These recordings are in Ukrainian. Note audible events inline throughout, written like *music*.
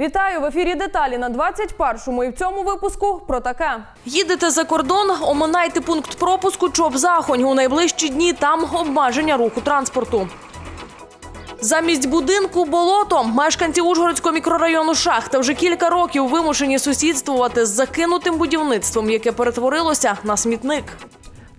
Вітаю в ефірі деталі на 21-му і в цьому випуску про таке. Їдете за кордон, оминайте пункт пропуску Чоп-Захонь. У найближчі дні там обмеження руху транспорту. Замість будинку болото мешканці Ужгородського мікрорайону Шахта вже кілька років вимушені сусідствувати з закинутим будівництвом, яке перетворилося на смітник.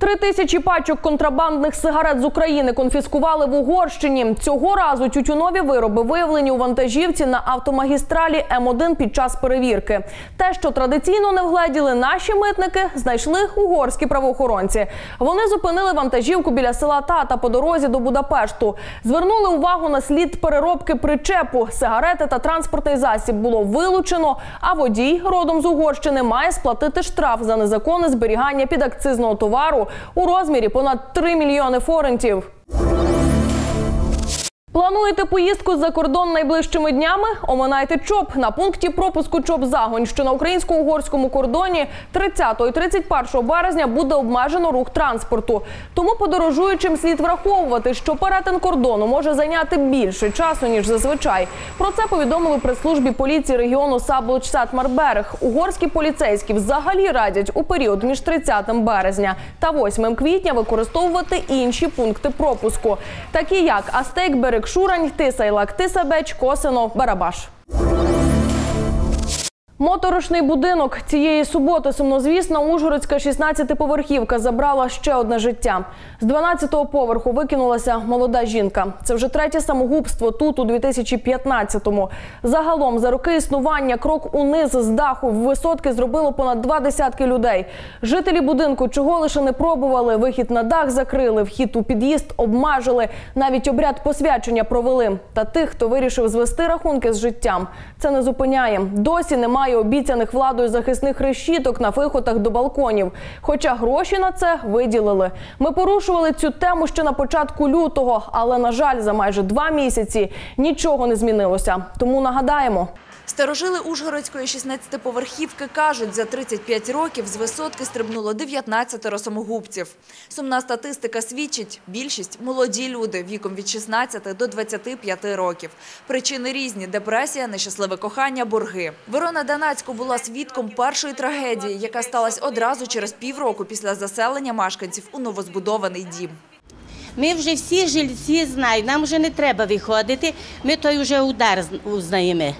Три тисячі пачок контрабандних сигарет з України конфіскували в Угорщині. Цього разу тютюнові вироби виявлені у вантажівці на автомагістралі М1 під час перевірки. Те, що традиційно не вгледіли наші митники, знайшли угорські правоохоронці. Вони зупинили вантажівку біля села Тата по дорозі до Будапешту. Звернули увагу на слід переробки причепу. Сигарети та транспортний засіб було вилучено. А водій родом з Угорщини має сплатити штраф за незаконне зберігання підакцизного товару у розмірі понад 3 мільйони форентів. Плануєте поїздку за кордон найближчими днями? Оминайте ЧОП на пункті пропуску ЧОП Загонь, що на українсько-угорському кордоні 30 і 31 березня буде обмежено рух транспорту. Тому подорожуючим слід враховувати, що перетин кордону може зайняти більше часу ніж зазвичай. Про це повідомили в прес-службі поліції регіону саблоч Марберег. Угорські поліцейські взагалі радять у період між 30 березня та 8 квітня використовувати інші пункти пропуску, такі як Астейк, Тиса Шурань, Тисайлак, Тисабеч, Косино, Барабаш. Моторошний будинок цієї суботи сумнозвісна Ужгородська 16-поверхівка забрала ще одне життя. З 12-го поверху викинулася молода жінка. Це вже третє самогубство тут у 2015-му. Загалом за роки існування крок униз з даху в висотки зробило понад два десятки людей. Жителі будинку чого лише не пробували. Вихід на дах закрили, вхід у під'їзд обмежили, навіть обряд посвячення провели. Та тих, хто вирішив звести рахунки з життям, це не зупиняє. Досі немає обіцяних владою захисних решіток на виходах до балконів. Хоча гроші на це виділили. Ми порушували цю тему ще на початку лютого, але на жаль, за майже два місяці нічого не змінилося. Тому нагадаємо. Старожили Ужгородської 16-поверхівки кажуть, за 35 років з висотки стрибнуло 19 самогубців. Сумна статистика свідчить, більшість – молоді люди віком від 16 до 25 років. Причини різні – депресія, нещасливе кохання, борги. Верона Данацько була свідком першої трагедії, яка сталася одразу через півроку після заселення мешканців у новозбудований дім. Ми вже всі жильці знають, нам вже не треба виходити, ми той вже удар з- узнаємо.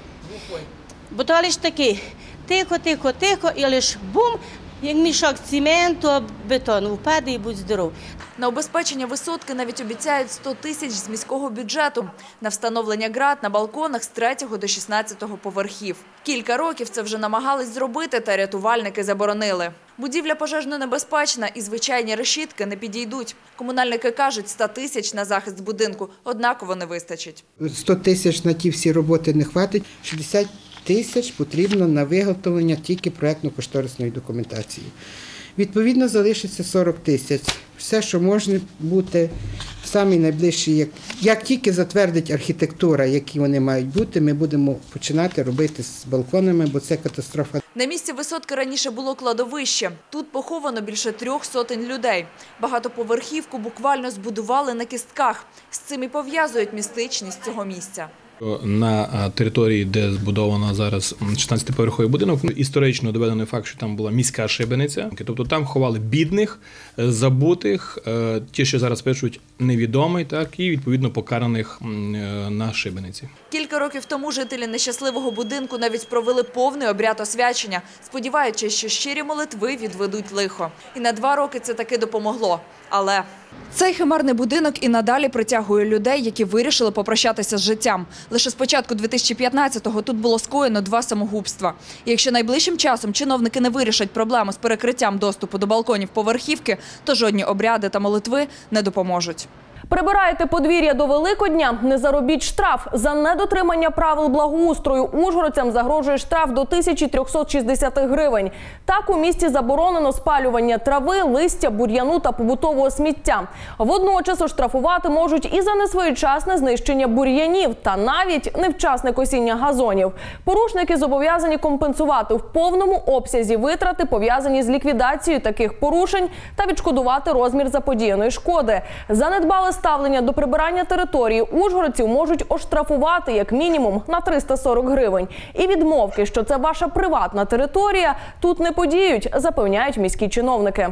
Бо то такий тихо, тихо, тихо, і лише бум, як мішок цементу, бетону впаде і будь здоров. На обезпечення висотки навіть обіцяють 100 тисяч з міського бюджету. На встановлення град на балконах з 3 до 16 поверхів. Кілька років це вже намагались зробити, та рятувальники заборонили. Будівля пожежно небезпечна і звичайні решітки не підійдуть. Комунальники кажуть, 100 тисяч на захист будинку однаково не вистачить. 100 тисяч на ті всі роботи не хватить. 60 тисяч потрібно на виготовлення тільки проєктно-кошторисної документації. Відповідно, залишиться 40 тисяч. Все, що може бути в самі найближчі, як, як тільки затвердить архітектура, які вони мають бути, ми будемо починати робити з балконами, бо це катастрофа На місці висотки раніше було кладовище. Тут поховано більше трьох сотень людей. Багатоповерхівку буквально збудували на кістках. З цим і пов'язують містичність цього місця. На території, де збудовано зараз м, 16-поверховий будинок, ну, історично доведений факт, що там була міська шибениця. Тобто там ховали бідних, е, забутих, е, ті, що зараз пишуть невідомий, так і відповідно покараних е, на шибениці. Кілька років тому жителі нещасливого будинку навіть провели повний обряд освячення, сподіваючись, що щирі молитви відведуть лихо. І на два роки це таки допомогло. Але цей химерний будинок і надалі притягує людей, які вирішили попрощатися з життям. Лише з початку 2015-го тут було скоєно два самогубства. І якщо найближчим часом чиновники не вирішать проблему з перекриттям доступу до балконів поверхівки, то жодні обряди та молитви не допоможуть. Прибираєте подвір'я до Великодня, не заробіть штраф. За недотримання правил благоустрою ужгородцям загрожує штраф до 1360 гривень. Так у місті заборонено спалювання трави, листя, бур'яну та побутового сміття. Водночас оштрафувати можуть і за несвоєчасне знищення бур'янів та навіть невчасне косіння газонів. Порушники зобов'язані компенсувати в повному обсязі витрати, пов'язані з ліквідацією таких порушень, та відшкодувати розмір заподіяної шкоди. Занедбали ставлення до прибирання території ужгородців можуть оштрафувати як мінімум на 340 гривень. І відмовки, що це ваша приватна територія, тут не подіють, запевняють міські чиновники.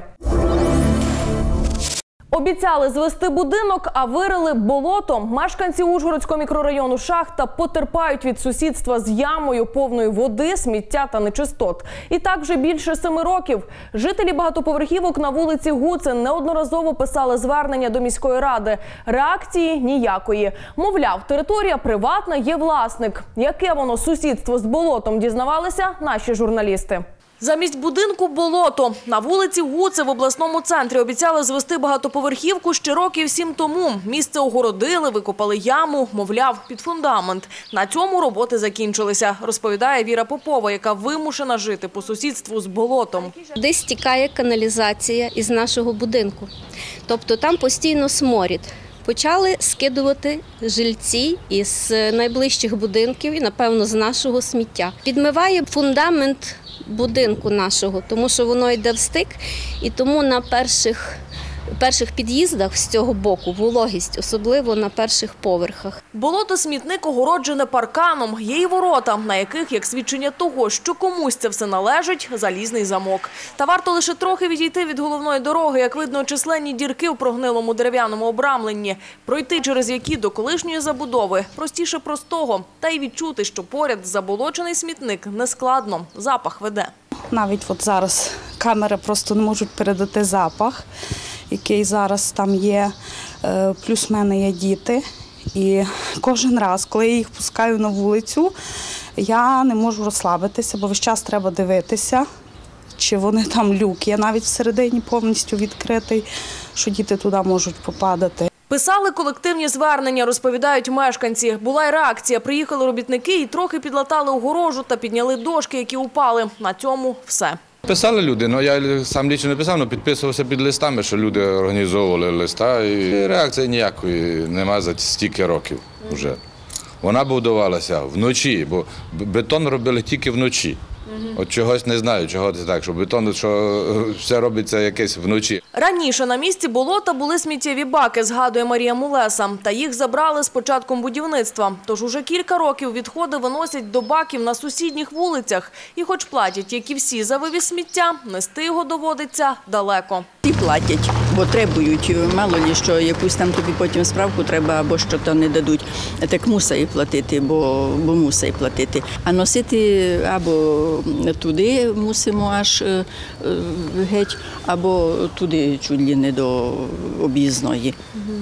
Обіцяли звести будинок, а вирили болото. Мешканці Ужгородського мікрорайону Шахта потерпають від сусідства з ямою повною води, сміття та нечистот. І так вже більше семи років. Жителі багатоповерхівок на вулиці Гуцин неодноразово писали звернення до міської ради. Реакції ніякої. Мовляв, територія приватна, є власник. Яке воно сусідство з болотом дізнавалися наші журналісти. Замість будинку болото на вулиці Гуце в обласному центрі обіцяли звести багатоповерхівку ще років сім тому. Місце огородили, викопали яму, мовляв, під фундамент. На цьому роботи закінчилися, розповідає Віра Попова, яка вимушена жити по сусідству з болотом. Десь стікає каналізація із нашого будинку. Тобто там постійно сморід. Почали скидувати жильці із найближчих будинків і, напевно, з нашого сміття. Підмиває фундамент будинку нашого, тому що воно йде в стик, і тому на перших, перших під'їздах з цього боку вологість, особливо на перших поверхах. Болото-смітник огороджене парканом. Є й ворота, на яких, як свідчення того, що комусь це все належить, залізний замок. Та варто лише трохи відійти від головної дороги, як видно, численні дірки в прогнилому дерев'яному обрамленні, пройти через які до колишньої забудови простіше простого, та й відчути, що поряд заболочений смітник нескладно, запах веде. Навіть от зараз камери просто не можуть передати запах, який зараз там є. Е, Плюс в мене є діти. І кожен раз, коли я їх пускаю на вулицю, я не можу розслабитися, бо весь час треба дивитися, чи вони там люк є навіть всередині повністю відкритий, що діти туди можуть попадати. Писали колективні звернення, розповідають мешканці. Була й реакція. Приїхали робітники і трохи підлатали огорожу та підняли дошки, які упали. На цьому все. Писали люди, ну я сам лічно не писав, але підписувався під листами, що люди організовували листа. І реакції ніякої немає за стільки років вже. Вона будувалася вночі, бо бетон робили тільки вночі. От чогось не знаю, чого це так, що бетон, що *laughs* все робиться якесь вночі. Раніше на місці болота були сміттєві баки, згадує Марія Мулеса. Та їх забрали з початком будівництва. Тож уже кілька років відходи виносять до баків на сусідніх вулицях. І хоч платять, як і всі за вивіз сміття, нести його доводиться далеко. І платять, бо требують. Мало ли, що якусь там тобі потім справку треба або що то не дадуть. Так мусить платити, бо, бо мусить платити. А носити або туди мусимо аж е, е, геть, або туди чуть ли не до об'їзної.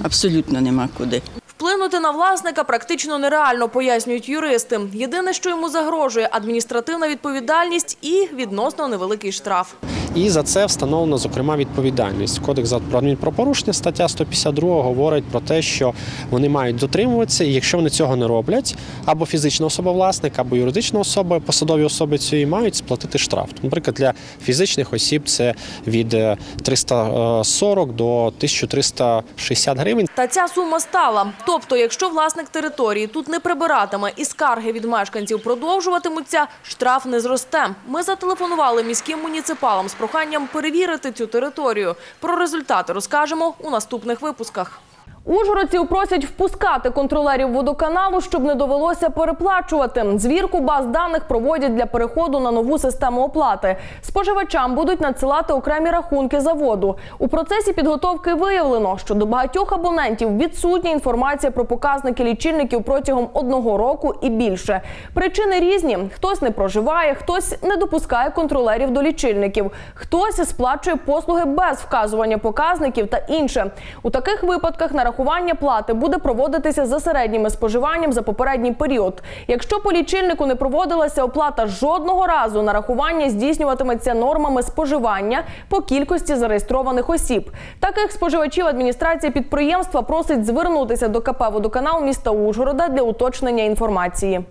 Абсолютно нема куди. Вплинути на власника практично нереально, пояснюють юристи. Єдине, що йому загрожує – адміністративна відповідальність і відносно невеликий штраф. І за це встановлено зокрема відповідальність. Кодекс про адмінпропорушення, стаття 152 говорить про те, що вони мають дотримуватися, і якщо вони цього не роблять, або фізична особа власник, або юридична особа, посадові особи цієї мають сплатити штраф. Наприклад, для фізичних осіб це від е, 340 до 1360 гривень. Та ця сума стала. Тобто, якщо власник території тут не прибиратиме і скарги від мешканців продовжуватимуться, штраф не зросте. Ми зателефонували міським муніципалам з проханням перевірити цю територію. Про результати розкажемо у наступних випусках. Ужгородців просять впускати контролерів водоканалу, щоб не довелося переплачувати. Звірку баз даних проводять для переходу на нову систему оплати. Споживачам будуть надсилати окремі рахунки за воду. У процесі підготовки виявлено, що до багатьох абонентів відсутня інформація про показники лічильників протягом одного року і більше. Причини різні: хтось не проживає, хтось не допускає контролерів до лічильників, хтось сплачує послуги без вказування показників та інше. У таких випадках нарахування плати буде проводитися за середніми споживанням за попередній період. Якщо по лічильнику не проводилася оплата жодного разу, нарахування здійснюватиметься нормами споживання по кількості зареєстрованих осіб. Таких споживачів адміністрація підприємства просить звернутися до КП «Водоканал» міста Ужгорода для уточнення інформації.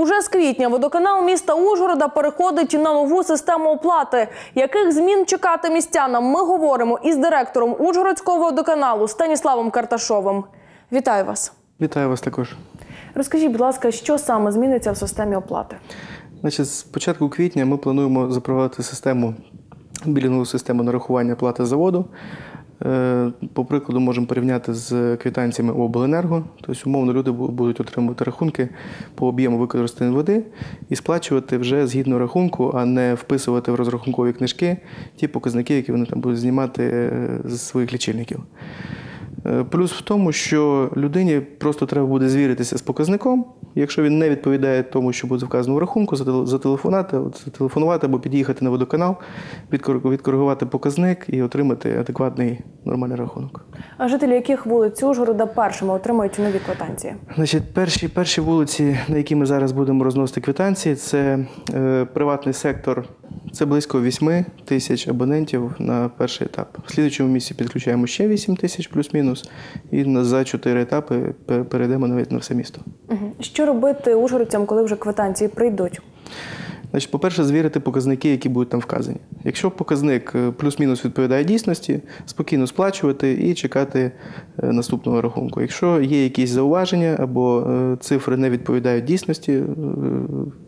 Уже з квітня водоканал міста Ужгорода переходить на нову систему оплати. Яких змін чекати містянам? Ми говоримо із директором Ужгородського водоканалу Станіславом Карташовим. Вітаю вас. Вітаю вас також. Розкажіть, будь ласка, що саме зміниться в системі оплати? Значить, з початку квітня ми плануємо запровадити систему білінгову систему нарахування плати за воду. Е, По прикладу можемо порівняти з квітанціями обленерго. Тобто, умовно, люди будуть отримувати рахунки по об'єму використаної води і сплачувати вже згідно рахунку, а не вписувати в розрахункові книжки ті показники, які вони там будуть знімати е, з своїх лічильників. Е, Плюс в тому, що людині просто треба буде звіритися з показником. Якщо він не відповідає тому, що буде вказано в рахунку, зателе- зателефонувати, зателефонувати або під'їхати на водоканал, відкоригувати показник і отримати адекватний нормальний рахунок. А жителі яких вулиць Ужгорода першими отримають нові квитанції? Значить, перші, перші вулиці, на які ми зараз будемо розносити квитанції, це е, приватний сектор. Це близько 8 тисяч абонентів на перший етап. В слідчому місці підключаємо ще 8 тисяч плюс-мінус, і на- за чотири етапи пе- перейдемо навіть на все місто. Що робити ужгородцям, коли вже квитанції прийдуть? Значить, по-перше, звірити показники, які будуть там вказані. Якщо показник е, плюс-мінус відповідає дійсності, спокійно сплачувати і чекати е, наступного рахунку. Якщо є якісь зауваження або е, цифри не відповідають дійсності,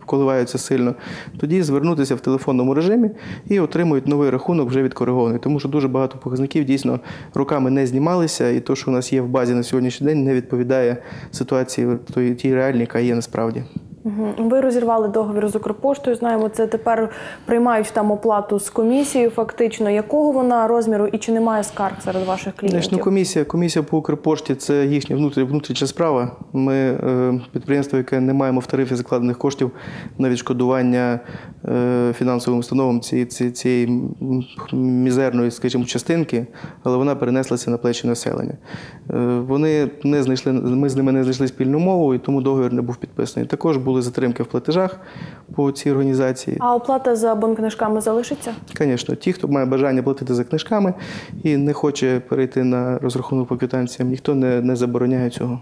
коливаються сильно, тоді звернутися в телефонному режимі і отримують новий рахунок вже відкоригований. Тому що дуже багато показників дійсно роками не знімалися, і те, що у нас є в базі на сьогоднішній день, не відповідає ситуації тій реальній, яка є насправді. Ви розірвали договір з Укрпоштою. Знаємо, це тепер приймають там оплату з комісією. Фактично, якого вона розміру і чи немає скарг серед ваших клієнтів? ну, комісія, комісія по Укрпошті це їхня внутрі- внутрішня справа. Ми е, підприємство, яке не маємо в тарифі закладених коштів на відшкодування е, фінансовим установам цієї, цієї, мізерної, скажімо, частинки, але вона перенеслася на плечі населення. Е, вони не знайшли, ми з ними не знайшли спільну мову, і тому договір не був підписаний. Також були затримки в платежах по цій організації. А оплата за бонкнижками залишиться? Звісно, ті, хто має бажання платити за книжками і не хоче перейти на розрахунок по квитанціям, ніхто не, не забороняє цього.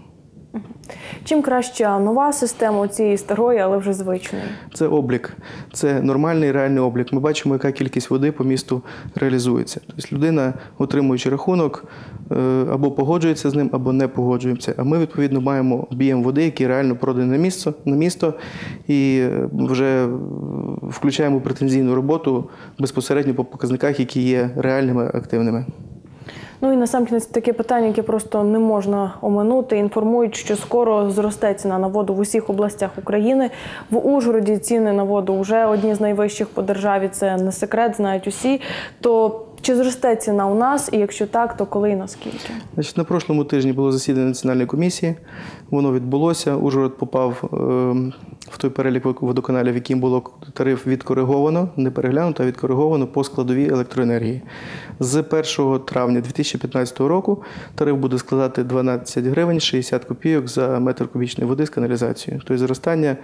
Чим краща нова система цієї старої, але вже звичної? Це облік, це нормальний реальний облік. Ми бачимо, яка кількість води по місту реалізується. Тобто людина, отримуючи рахунок, е, або погоджується з ним, або не погоджується. А ми відповідно маємо об'єм води, який реально проданий на місто, на місто, і е, вже включаємо претензійну роботу безпосередньо по показниках, які є реальними активними. Ну і насамкінець таке питання, яке просто не можна оминути. Інформують, що скоро зросте ціна на воду в усіх областях України. В Ужгороді ціни на воду вже одні з найвищих по державі. Це не секрет, знають усі. То чи зросте ціна у нас? І якщо так, то коли і наскільки? Значить, на прошлому тижні було засідання національної комісії. Воно відбулося.Ужгород попав ем, в той перелік водоканалів, яким було тариф відкориговано, не переглянуто, а відкориговано по складовій електроенергії. З 1 травня 2015 року тариф буде складати 12 гривень 60 копійок за метр кубічної води з каналізацією. Тобто зростання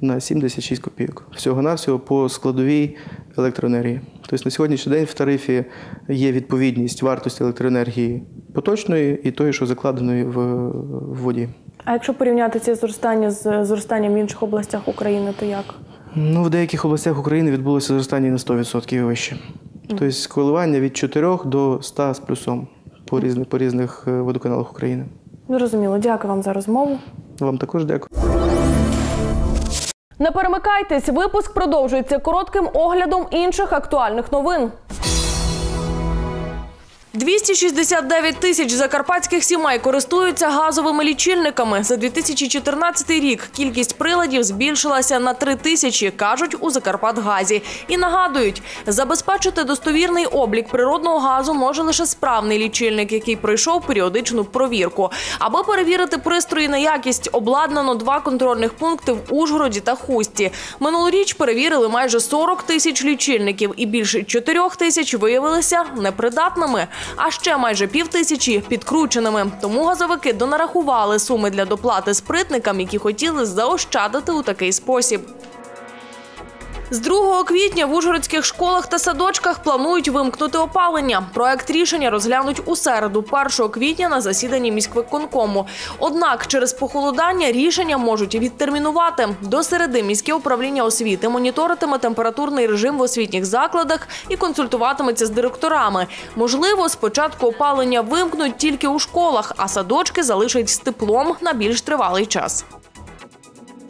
на 76 копійок. Всього-навсього по складовій електроенергії. Тобто на сьогоднішній день в тарифі є відповідність вартості електроенергії поточної і тої, що закладеної в, в воді. А якщо порівняти ці зростання з зростанням в інших областях України, то як? Ну, в деяких областях України відбулося зростання на 100% і вище. Тобто коливання від 4 до 100 з плюсом по різних, по різних е, водоканалах України. Зрозуміло, дякую вам за розмову. Вам також дякую. Не перемикайтесь, випуск продовжується коротким оглядом інших актуальних новин. 269 тисяч закарпатських сімей користуються газовими лічильниками. За 2014 рік кількість приладів збільшилася на 3 тисячі, кажуть у Закарпатгазі. І нагадують, забезпечити достовірний облік природного газу може лише справний лічильник, який пройшов періодичну провірку. Аби перевірити пристрої на якість, обладнано два контрольних пункти в Ужгороді та Хусті. Минулоріч перевірили майже 40 тисяч лічильників, і більше 4 тисяч виявилися непридатними. А ще майже пів тисячі підкрученими. Тому газовики донарахували суми для доплати спритникам, які хотіли заощадити у такий спосіб. З 2 квітня в ужгородських школах та садочках планують вимкнути опалення. Проект рішення розглянуть у середу, 1 квітня, на засіданні міськвиконкому. Однак через похолодання рішення можуть відтермінувати. До середи міське управління освіти моніторитиме температурний режим в освітніх закладах і консультуватиметься з директорами. Можливо, спочатку опалення вимкнуть тільки у школах, а садочки залишать з теплом на більш тривалий час.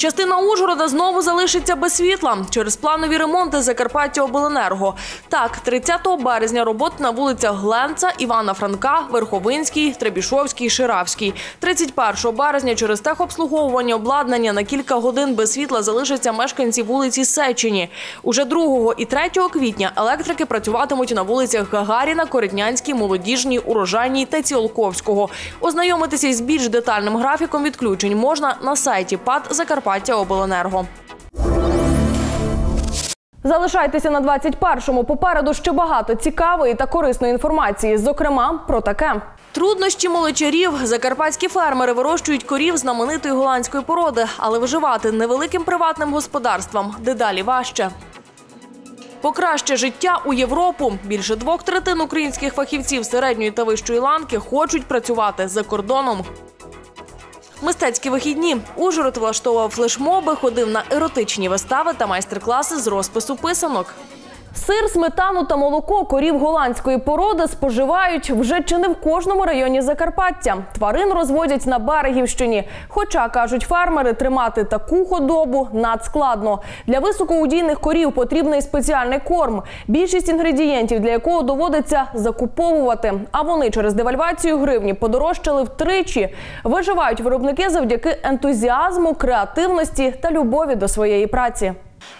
Частина Ужгорода знову залишиться без світла через планові ремонти Закарпаття Обленерго. Так, 30 березня роботи на вулицях Гленца, Івана Франка, Верховинській, Требішовській, Ширавській. 31 березня через техобслуговування обладнання на кілька годин без світла залишаться мешканці вулиці Сечені. Уже 2 і 3 квітня електрики працюватимуть на вулицях Гагаріна, Коритнянській, Молодіжній, Урожайній та Ціолковського. Ознайомитися із більш детальним графіком відключень можна на сайті ПАД Закарпаття Обленерго. Залишайтеся на 21-му. Попереду ще багато цікавої та корисної інформації. Зокрема, про таке. Труднощі молочарів. Закарпатські фермери вирощують корів знаменитої голландської породи, але виживати невеликим приватним господарствам дедалі важче. Покраще життя у Європу. Більше двох третин українських фахівців середньої та вищої ланки хочуть працювати за кордоном. Мистецькі вихідні. Ужгород влаштовував флешмоби, ходив на еротичні вистави та майстер-класи з розпису писанок. Сир, сметану та молоко корів голландської породи споживають вже чи не в кожному районі Закарпаття. Тварин розводять на Берегівщині. Хоча, кажуть фермери, тримати таку худобу надскладно. Для високоудійних корів потрібний спеціальний корм, більшість інгредієнтів для якого доводиться закуповувати. А вони через девальвацію гривні подорожчали втричі. Виживають виробники завдяки ентузіазму, креативності та любові до своєї праці.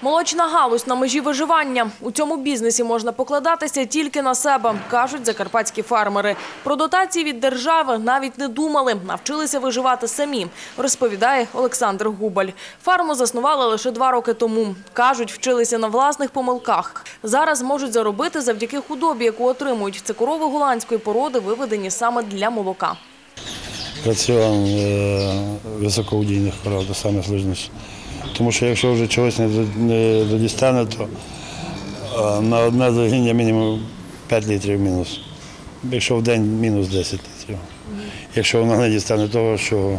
Молочна галузь на межі виживання. У цьому бізнесі можна покладатися тільки на себе, кажуть закарпатські фермери. Про дотації від держави навіть не думали, навчилися виживати самі, розповідає Олександр Губаль. Фарму заснували лише два роки тому. Кажуть, вчилися на власних помилках. Зараз можуть заробити завдяки худобі, яку отримують. Це корови голландської породи, виведені саме для молока. Працював е, високоудійних коров, саме сложніше. Тому що якщо вже чогось не, до- додістане, то е, на одне загіння мінімум 5 літрів мінус. Якщо в день мінус 10 літрів. Якщо вона не дістане того, що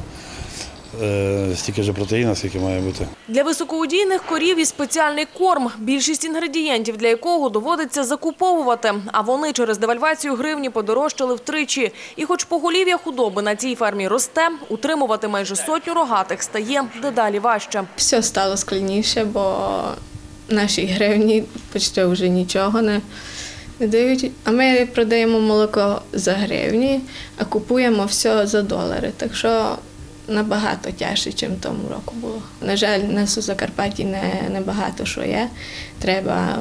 стільки ж протеїну, скільки має бути. Для високоудійних корів і спеціальний корм, більшість інгредієнтів для якого доводиться закуповувати. А вони через девальвацію гривні подорожчали втричі. І хоч поголів'я худоби на цій фермі росте, утримувати майже сотню рогатих стає дедалі важче. Все стало складніше, бо наші гривні почти вже нічого не, не дають. А ми продаємо молоко за гривні, а купуємо все за долари. Так що набагато тяжче, ніж тому року було. На жаль, нас у Закарпатті не, не багато що є. Треба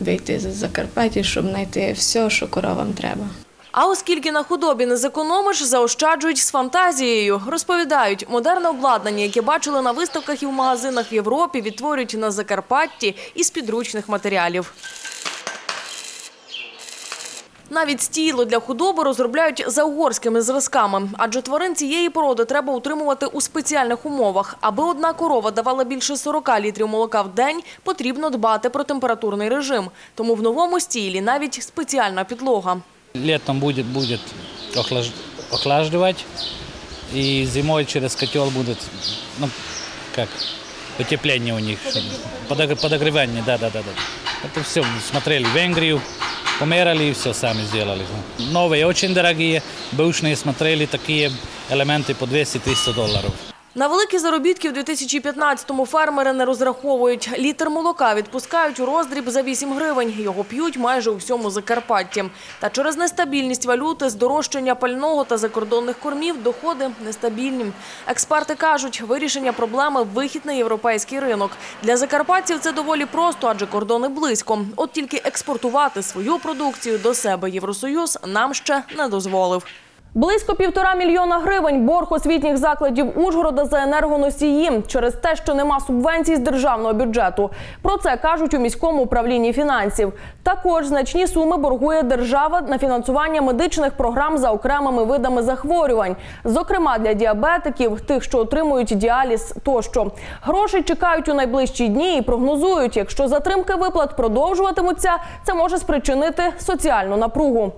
вийти з Закарпаття, щоб знайти все, що коровам треба. А оскільки на худобі не зекономиш, заощаджують з фантазією. Розповідають, модерне обладнання, яке бачили на виставках і в магазинах в Європі, відтворюють на Закарпатті із підручних матеріалів. Навіть стіло для худоби розробляють за угорськими зразками, адже тварин цієї породи треба утримувати у спеціальних умовах. Аби одна корова давала більше 40 літрів молока в день, потрібно дбати про температурний режим. Тому в новому стілі навіть спеціальна підлога. Летом будет, будет охлаж- охлаждывать, и зимой через котел будет, ну, как, потепление у них, подогр- подогревание, да-да-да. Это все, смотрели Венгрию, померили и все сами сделали. Новые очень дорогие, бэушные смотрели такие элементы по 200-300 долларов. На великі заробітки в 2015-му фермери не розраховують. Літр молока відпускають у роздріб за 8 гривень. Його п'ють майже у всьому Закарпатті. Та через нестабільність валюти, здорожчання пального та закордонних кормів доходи нестабільні. Експерти кажуть, вирішення проблеми – вихід на європейський ринок. Для закарпатців це доволі просто, адже кордони близько. От тільки експортувати свою продукцію до себе Євросоюз нам ще не дозволив. Близько півтора мільйона гривень борг освітніх закладів Ужгорода за енергоносії через те, що нема субвенцій з державного бюджету. Про це кажуть у міському управлінні фінансів. Також значні суми боргує держава на фінансування медичних програм за окремими видами захворювань, зокрема для діабетиків, тих, що отримують діаліз тощо. Гроші чекають у найближчі дні і прогнозують, якщо затримки виплат продовжуватимуться, це може спричинити соціальну напругу.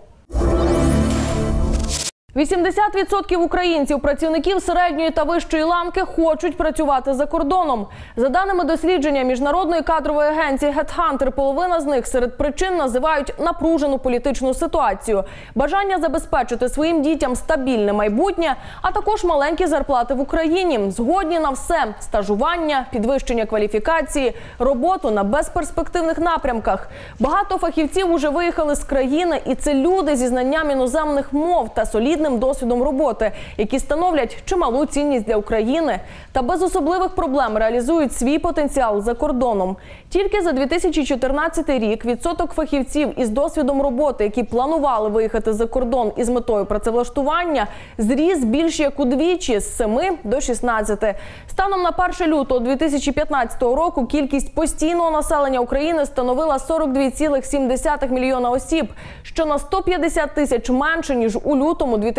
80% українців, працівників середньої та вищої ланки, хочуть працювати за кордоном. За даними дослідження міжнародної кадрової агенції HeadHunter, половина з них серед причин називають напружену політичну ситуацію, бажання забезпечити своїм дітям стабільне майбутнє, а також маленькі зарплати в Україні. Згодні на все стажування, підвищення кваліфікації, роботу на безперспективних напрямках. Багато фахівців уже виїхали з країни, і це люди зі знанням іноземних мов та солідним досвідом роботи, які становлять чималу цінність для України та без особливих проблем реалізують свій потенціал за кордоном. Тільки за 2014 рік відсоток фахівців із досвідом роботи, які планували виїхати за кордон із метою працевлаштування, зріс більше як удвічі з 7 до 16. Станом на 1 лютого 2015 року кількість постійного населення України становила 42,7 мільйона осіб, що на 150 тисяч менше ніж у лютому 2014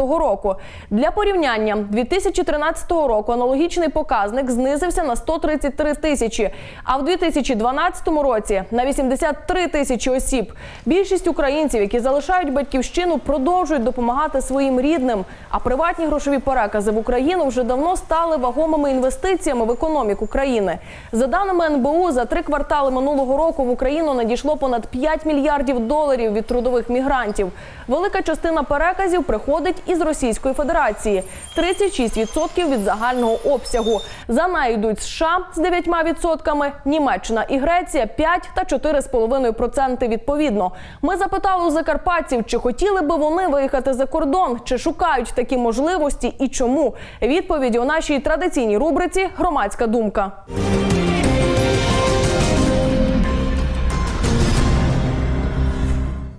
року. Для порівняння 2013 року аналогічний показник знизився на 133 тисячі, а в 2012 році на 83 тисячі осіб. Більшість українців, які залишають батьківщину, продовжують допомагати своїм рідним. А приватні грошові перекази в Україну вже давно стали вагомими інвестиціями в економіку країни. За даними НБУ, за три квартали минулого року в Україну надійшло понад 5 мільярдів доларів від трудових мігрантів. Велика частина переказів приходить із Російської Федерації 36% від загального обсягу. За нею йдуть США з 9%, Німеччина і Греція 5 та 4,5% відповідно. Ми запитали у закарпатців, чи хотіли би вони виїхати за кордон, чи шукають такі можливості і чому. Відповіді у нашій традиційній рубриці Громадська думка.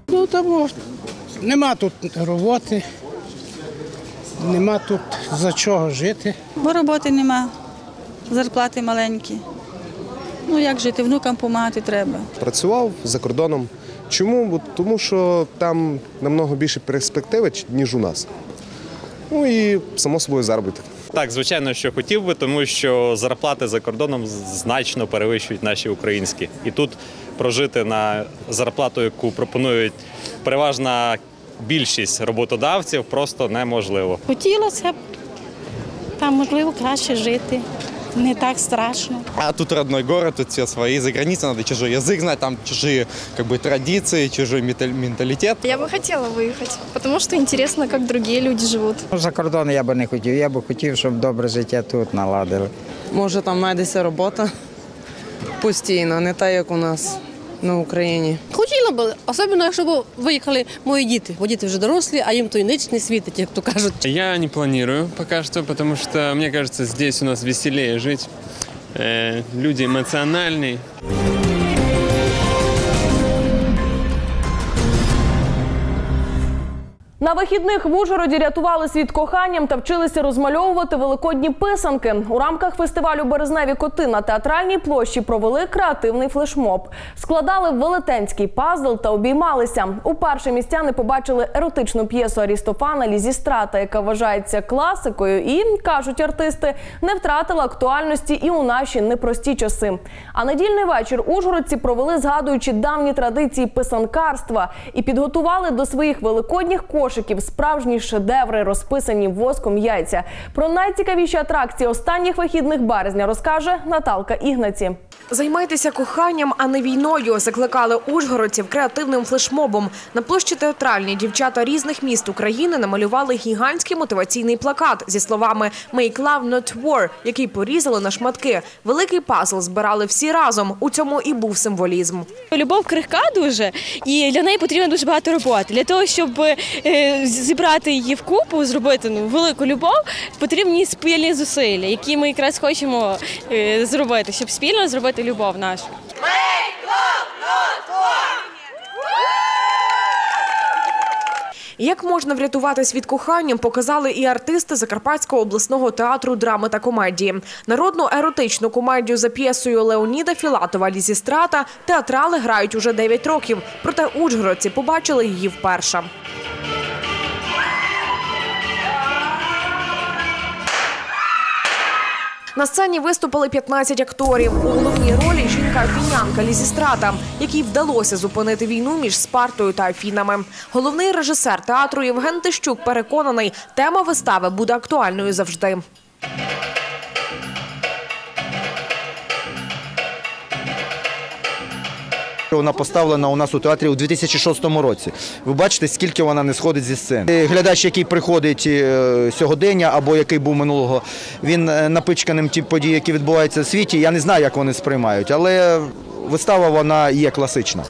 Ну тому нема тут роботи, нема тут за чого жити. Бо роботи нема, зарплати маленькі. Ну як жити, внукам допомагати треба. Працював за кордоном. Чому? Тому що там намного більше перспективи, ніж у нас. Ну і само собою заробіток. Так, звичайно, що хотів би, тому що зарплати за кордоном значно перевищують наші українські. І тут прожити на зарплату, яку пропонують переважна більшість роботодавців, просто неможливо. Хотілося б там, можливо, краще жити. Не так страшно. А тут родной город, тут все свои. За границей надо чужой язык знать, там чужие как бы, традиции, чужой менталь- менталитет. Я бы хотела выехать, потому что интересно, как другие люди живут. За кордон я би не хотів. Я би хотів, щоб добре життя тут наладили. Може там знайдеться робота постійно, не та, як у нас на Україні. Хотіла б, особливо, якщо б виїхали мої діти, бо діти вже дорослі, а їм той ніч не світить, як то кажуть. Я не планирую пока что, потому что, мне кажется, здесь у нас веселее жить. Э, люди эмоциональные. На вихідних в Ужгороді рятували світ коханням та вчилися розмальовувати великодні писанки. У рамках фестивалю Березневі коти на театральній площі провели креативний флешмоб. Складали велетенський пазл та обіймалися. Уперше містяни побачили еротичну п'єсу Арістофана Лізістрата, яка вважається класикою, і кажуть артисти, не втратила актуальності і у наші непрості часи. А недільний вечір ужгородці провели, згадуючи давні традиції писанкарства, і підготували до своїх великодніх кошиків справжні шедеври, розписані воском яйця. Про найцікавіші атракції останніх вихідних березня розкаже Наталка Ігнаці. Займайтеся коханням, а не війною. Закликали ужгородців креативним флешмобом. На площі театральній дівчата різних міст України намалювали гігантський мотиваційний плакат зі словами «Make love, not war», який порізали на шматки. Великий пазл збирали всі разом. У цьому і був символізм. Любов крихка дуже, і для неї потрібно дуже багато роботи. Для того, щоб е, зібрати її вкупу, зробити ну, велику любов, потрібні спільні зусилля, які ми якраз хочемо е, зробити, щоб спільно зробити любов нашу. Як можна врятуватись від кохання, показали і артисти Закарпатського обласного театру драми та комедії. Народну еротичну комедію за п'єсою Леоніда Філатова Лізістрата театрали грають уже 9 років. Проте ужгородці побачили її вперше. На сцені виступили 15 акторів. У головній ролі жінка-афінянка Лізістрата, якій вдалося зупинити війну між Спартою та Афінами. Головний режисер театру Євген Тищук переконаний, тема вистави буде актуальною завжди. Вона поставлена у нас у театрі у 2006 році. Ви бачите, скільки вона не сходить зі сцени. Е, Глядач, який приходить е, сьогодення або який був минулого, він е, напичканим ті події, які відбуваються в світі. Я не знаю, як вони сприймають, але вистава вона є класична.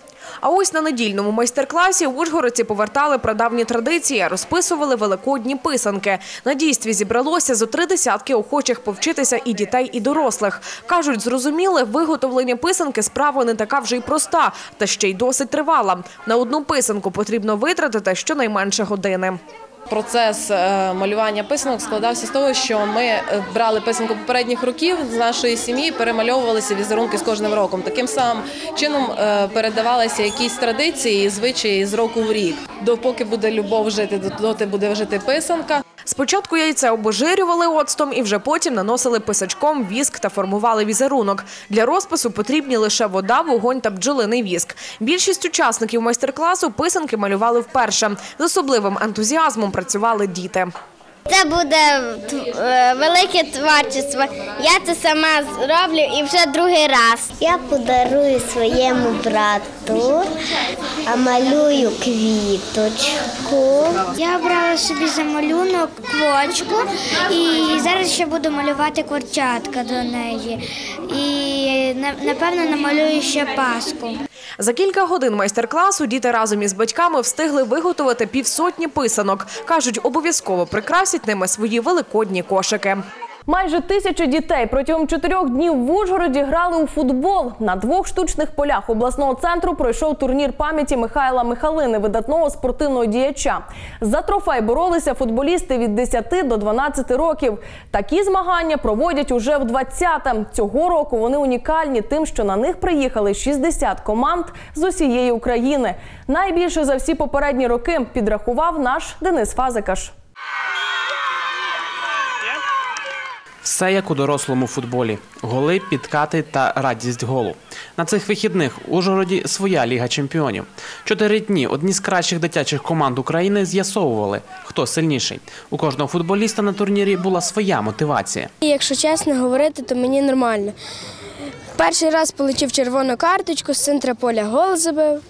А ось на недільному майстер-класі ужгородці повертали прадавні традиції, розписували великодні писанки. На дійстві зібралося зо три десятки охочих повчитися і дітей, і дорослих. Кажуть, зрозуміли, виготовлення писанки справа не така вже й проста, та ще й досить тривала. На одну писанку потрібно витратити щонайменше години. Процес е, малювання писанок складався з того, що ми е, брали писанку попередніх років з нашої сім'ї, перемальовувалися візерунки з кожним роком. Таким самим чином е, передавалися якісь традиції і звичаї з року в рік. Допоки буде любов жити, доти буде жити писанка. Спочатку яйце обожирювали оцтом і вже потім наносили писачком віск та формували візерунок. Для розпису потрібні лише вода, вогонь та бджолиний віск. Більшість учасників майстер-класу писанки малювали вперше. З особливим ентузіазмом працювали діти. Це буде е, велике творчество. Я це сама зроблю і вже другий раз. Я подарую своєму брату, а малюю квіточку. Я обрала собі за малюнок квочку і зараз ще буду малювати курчатка до неї. І напевно намалюю ще паску. За кілька годин майстер-класу діти разом із батьками встигли виготовити півсотні писанок. Кажуть, обов'язково прикрасять ними свої великодні кошики. Майже тисяча дітей протягом чотирьох днів в Ужгороді грали у футбол. На двох штучних полях обласного центру пройшов турнір пам'яті Михайла Михалини, видатного спортивного діяча. За трофей боролися футболісти від 10 до 12 років. Такі змагання проводять уже в 20-те. Цього року вони унікальні тим, що на них приїхали 60 команд з усієї України. Найбільше за всі попередні роки підрахував наш Денис Фазикаш. Все як у дорослому футболі: голи, підкати та радість голу. На цих вихідних у Ужгороді своя ліга чемпіонів. Чотири дні одні з кращих дитячих команд України з'ясовували, хто сильніший. У кожного футболіста на турнірі була своя мотивація. Якщо чесно говорити, то мені нормально. Перший раз отримав червону карточку, з центра поля гол забив.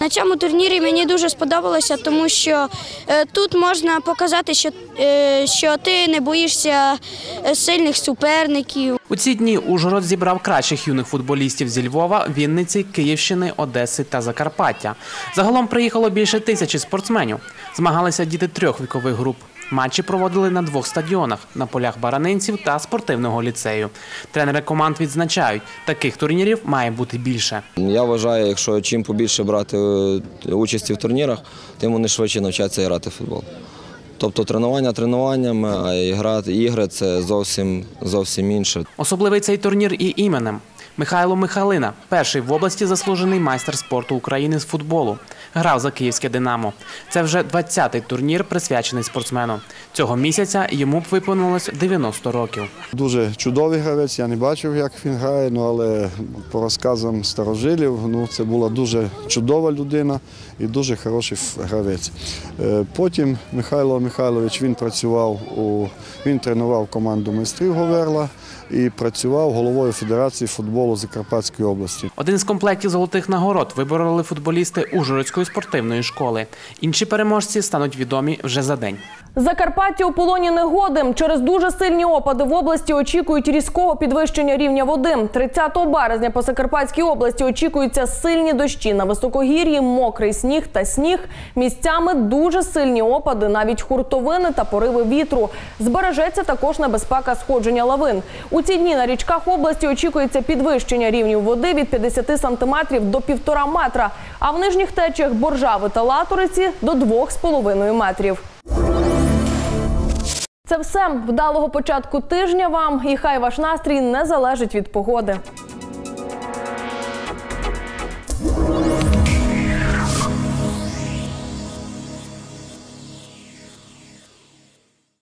На цьому турнірі мені дуже сподобалося, тому що е, тут можна показати, що, е, що ти не боїшся е, сильних суперників. У ці дні Ужгород зібрав кращих юних футболістів зі Львова, Вінниці, Київщини, Одеси та Закарпаття. Загалом приїхало більше тисячі спортсменів. Змагалися діти трьох вікових груп. Матчі проводили на двох стадіонах на полях баранинців та спортивного ліцею. Тренери команд відзначають, таких турнірів має бути більше. Я вважаю, якщо чим побільше брати е, участі в турнірах, тим вони швидше навчаться грати в футбол. Тобто тренування тренуваннями, а іграти ігри це зовсім зовсім інше. Особливий цей турнір і іменем. Михайло Михалина, перший в області заслужений майстер спорту України з футболу. Грав за київське Динамо. Це вже 20-й турнір, присвячений спортсмену. Цього місяця йому б виповнилось 90 років. Дуже чудовий гравець, я не бачив, як він грає, ну, але по розказам старожилів ну, це була дуже чудова людина і дуже хороший гравець. Е, Потім Михайло Михайлович він працював у він тренував команду майстрів Говерла і працював головою Федерації футболу Закарпатської області. Один з комплектів золотих нагород вибороли футболісти Ужгородської спортивної школи. Інші переможці стануть відомі вже за день. Закарпаття у полоні негоди. Через дуже сильні опади в області очікують різкого підвищення рівня води. 30 березня по Закарпатській області очікуються сильні дощі. На високогір'ї мокрий сніг та сніг. Місцями дуже сильні опади, навіть хуртовини та пориви вітру. Збережеться також небезпека сходження лавин. У ці дні на річках області очікується підвищення рівнів води від 50 сантиметрів до півтора метра. А в нижніх течіях Боржави та Латориці до 2,5 метрів. Це все вдалого початку тижня вам, і хай ваш настрій не залежить від погоди.